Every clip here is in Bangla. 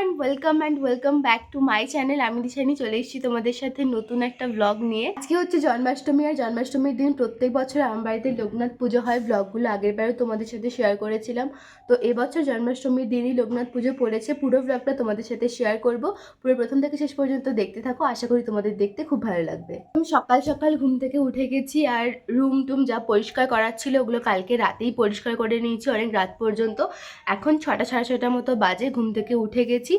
Welcome and welcome back to my channel আমি দিশানি চলে এসেছি তোমাদের সাথে নতুন একটা ব্লগ নিয়ে। আজকে হচ্ছে জন্মাষ্টমী, আর জন্মাষ্টমীর দিন প্রত্যেক বছর আমার বাড়িতে লোকনাথ পুজো হয়। ব্লগগুলো আগের বারেও তোমাদের সাথে শেয়ার করেছিলাম। তো এবছর জন্মাষ্টমীর দিনই লোকনাথ পুজো পড়েছে। পুরো ব্লগটা তোমাদের সাথে শেয়ার করব। পুরো প্রথম থেকে শেষ পর্যন্ত দেখতে থাকো। আশা করি তোমাদের দেখতে খুব ভালো লাগবে। আমি সকাল সকাল ঘুম থেকে উঠে গেছি, আর রুম টুম যা পরিষ্কার করার ছিল ওগুলো কালকে রাতেই পরিষ্কার করে নিয়েছি, অনেক রাত পর্যন্ত। এখন ছটা, সাড়ে ছটার মতো বাজে, ঘুম থেকে উঠে গেছি।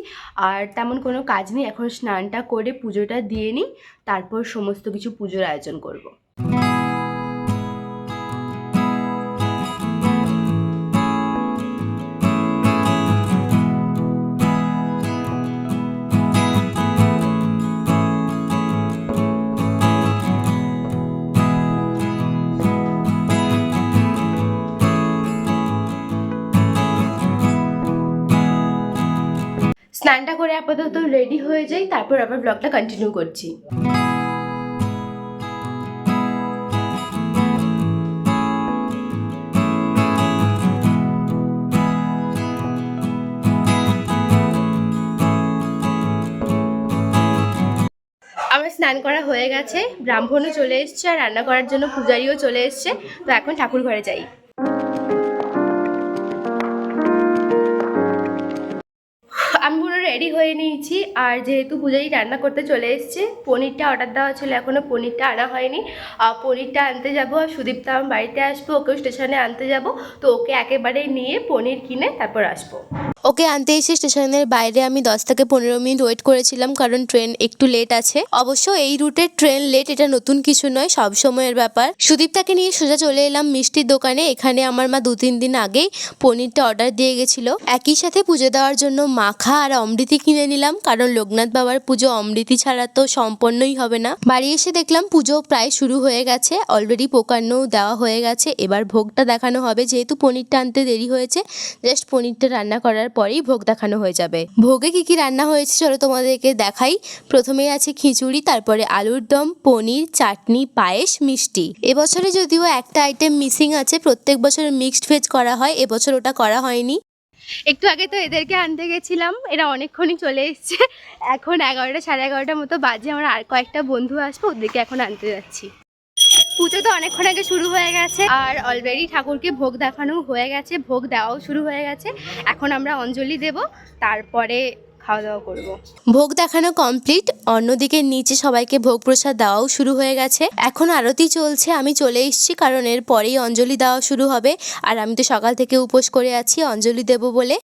আর তেমন কোনো কাজ নেই, এখন স্নানটা করে পুজোটা দিয়ে নিই, তারপর সমস্ত কিছু পুজোর আয়োজন করব। স্নানটা করে আপাতত রেডি হয়ে যাই, তারপর আবার ব্লগটা কন্টিনিউ করছি। আমার স্নান করা হয়ে গেছে, ব্রাহ্মণও চলে এসছে আর রান্না করার জন্য পূজারিও চলে এসছে, তো এখন ঠাকুর ঘরে যাই। আর যেহেতু পূজারি রান্না করতে চলে এসছে, পনিরটা অর্ডার দেওয়া ছিল এখনও পনিরটা আনা হয়নি। পনিরটা আনতে যাব আর সুদীপ্তা আমার বাড়িতে আসব, ওকেও স্টেশনে আনতে যাব। তো ওকে একেবারেই নিয়ে পনির কিনে তারপর আসব। ওকে আনতে এসে স্টেশনের বাইরে আমি দশ থেকে পনেরো মিনিট ওয়েট করেছিলাম, কারণ ট্রেন একটু লেট আছে। অবশ্য এই রুটের ট্রেন লেট এটা নতুন কিছু নয়, সব সময়ের ব্যাপার। সুদীপ তাকে নিয়ে সোজা চলে এলাম মিষ্টির দোকানে। এখানে আমার মা দু তিন দিন আগেই পনিরটা অর্ডার দিয়ে গেছিল। একই সাথে পুজো দেওয়ার জন্য মাখা আর অমৃতি কিনে নিলাম, কারণ লোকনাথ বাবার পুজো অমৃতি ছাড়া তো সম্পন্নই হবে না। বাড়ি এসে দেখলাম পুজো প্রায় শুরু হয়ে গেছে অলরেডি পোকান্নও দেওয়া হয়ে গেছে। এবার ভোগটা দেখানো হবে, যেহেতু পনিরটা আনতে দেরি হয়েছে জাস্ট পনিরটা রান্না করার পরেই ভোগ দেখানো হয়ে যাবে। ভোগে কি কি রান্না হয়েছে চলো তোমাদেরকে দেখাই। প্রথমেই আছে খিচুড়ি, তারপরে আলুর দম, পনির, চাটনি, পায়েস, মিষ্টি। এবছরে যদিও একটা আইটেম মিসিং আছে, প্রত্যেক বছর মিক্সড ভেজ করা হয়, এবছর ওটা করা হয়নি। একটু আগে তো এদেরকে আনতে গেছিলাম, এরা অনেকক্ষণই চলে এসছে। এখন এগারোটা সাড়ে এগারোটার মতো বাজে, আমার আর কয়েকটা বন্ধু আসবে, ওদেরকে এখন আনতে যাচ্ছি। পুজো তো অনেকক্ষণ আগে শুরু হয়ে গেছে। আর অলরেডি ঠাকুরকে ভোগ দেখানো হয়ে গেছে, ভোগ দেওয়াও শুরু হয়ে গেছে। এখন আমরা অঞ্জলি দেব, তারপরে খাওয়া দাওয়া করব। ভোগ দেখানো কমপ্লিট অন্যদিকে নিচে সবাইকে ভোগ প্রসাদ দেওয়াও শুরু হয়ে গেছে। এখন আরতি চলছে, আমি চলে এসেছি, কারণ এর পরেই অঞ্জলি দেওয়া শুরু হবে। আর আমি তো সকাল থেকে উপোস করে আছি, অঞ্জলি দেব বলে।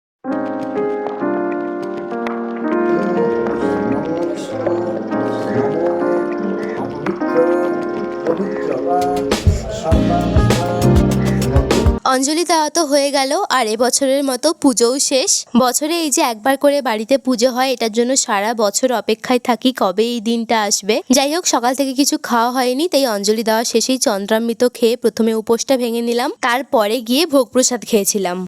অঞ্জলি দেওয়া তো হয়ে গেল, আর এবছরের মতো পুজোও শেষ। বছরে এই যে একবার করে বাড়িতে পুজো হয়, এটার জন্য সারা বছর অপেক্ষায় থাকি কবে এই দিনটা আসবে। যাই হোক, সকাল থেকে কিছু খাওয়া হয়নি, তাই অঞ্জলি দেওয়া শেষেই চন্দ্রামৃত খেয়ে প্রথমে উপোসটা ভেঙে নিলাম। তারপরে গিয়ে ভোগ প্রসাদ খেয়েছিলাম।